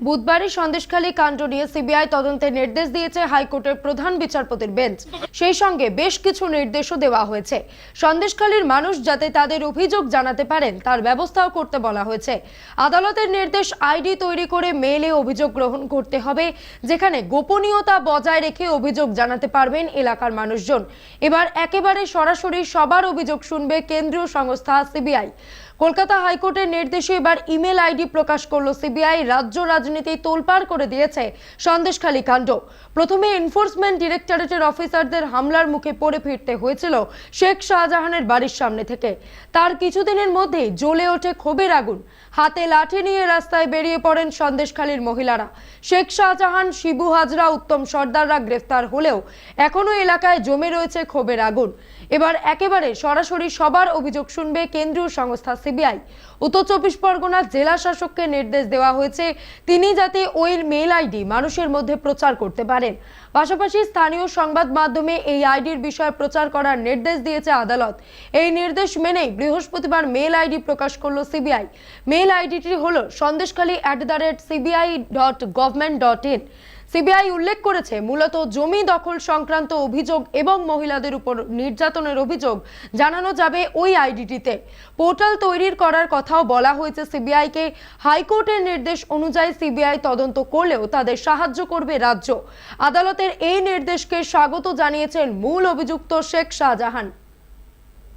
বুধবারই সন্দেশখালী কাণ্ড নিয়ে সিবিআই তদন্তের নির্দেশ দিয়েছে হাইকোর্টের প্রধান বিচারপতির বেঞ্চ। সেই সঙ্গে বেশ কিছু নির্দেশও দেওয়া হয়েছে। সন্দেশখালীর মানুষ যাতে তাদের অভিযোগ জানাতে পারেন, তার ব্যবস্থাও করতে বলা হয়েছে। আদালতের নির্দেশ আইডি তৈরি করে মেলে অভিযোগ গ্রহণ করতে হবে, যেখানে গোপনীয়তা বজায় রেখে অভিযোগ জানাতে পারবেন এলাকার মানুষজন। এবার একেবারে সরাসরি সবার অভিযোগ শুনবে কেন্দ্রীয় সংস্থা সিবিআই। কলকাতা হাইকোর্টের নির্দেশে এবার ইমেল আইডি প্রকাশ করল সিবিআই। রাজ্য রাজনীতি তোলপাড় করে দিয়েছে সন্দেশখালী কাণ্ড। প্রথমে এনফোর্সমেন্ট ডিরেক্টরেটের অফিসারদের হামলার মুখে পড়ে ফিরতে হয়েছিল শেখ শাহজাহানের বাড়ির সামনে থেকে। তার কিছুদিনের মধ্যেই জ্বলে ওঠে ক্ষোভের আগুন। হাতে লাঠি নিয়ে রাস্তায় বেরিয়ে পড়েন সন্দেশখালীর মহিলারা। শেখ শাহজাহান, শিবু হাজরা, উত্তম সর্দাররা গ্রেফতার হলেও এখনও এলাকায় জমে রয়েছে ক্ষোভের আগুন। এবার একেবারে সরাসরি সবার অভিযোগ শুনবে কেন্দ্রীয় সংস্থা সিবিআই। উত্তর চব্বিশ পরগনা জেলা শাসককে নির্দেশ দেওয়া হয়েছে, তিনি যাতে ওই মেল আইডি মানুষের মধ্যে প্রচার করতে পারেন। পাশাপাশি স্থানীয় সংবাদ মাধ্যমে এই আইডির বিষয়ে প্রচার করার নির্দেশ দিয়েছে আদালত। এই নির্দেশ মেনেই বৃহস্পতিবার মেল আইডি প্রকাশ করল সিবিআই। মেল আইডিটি হলো Sandeshkhali at the rate CBI dot government dot in. CBI উল্লেখ করেছে, মূলত জমি দখল সংক্রান্ত অভিযোগ এবং মহিলাদের উপর নির্যাতনের অভিযোগ জানানো যাবে ওই আইডিটিতে। পোর্টাল তৈরির করার কথাও বলা হয়েছে সিবিআইকে। হাইকোর্টের নির্দেশ অনুযায়ী সিবিআই তদন্ত করলেও তাদের সাহায্য করবে রাজ্য। আদালতের এই নির্দেশকে স্বাগত জানিয়েছেন মূল অভিযুক্ত শেখ শাহজাহান।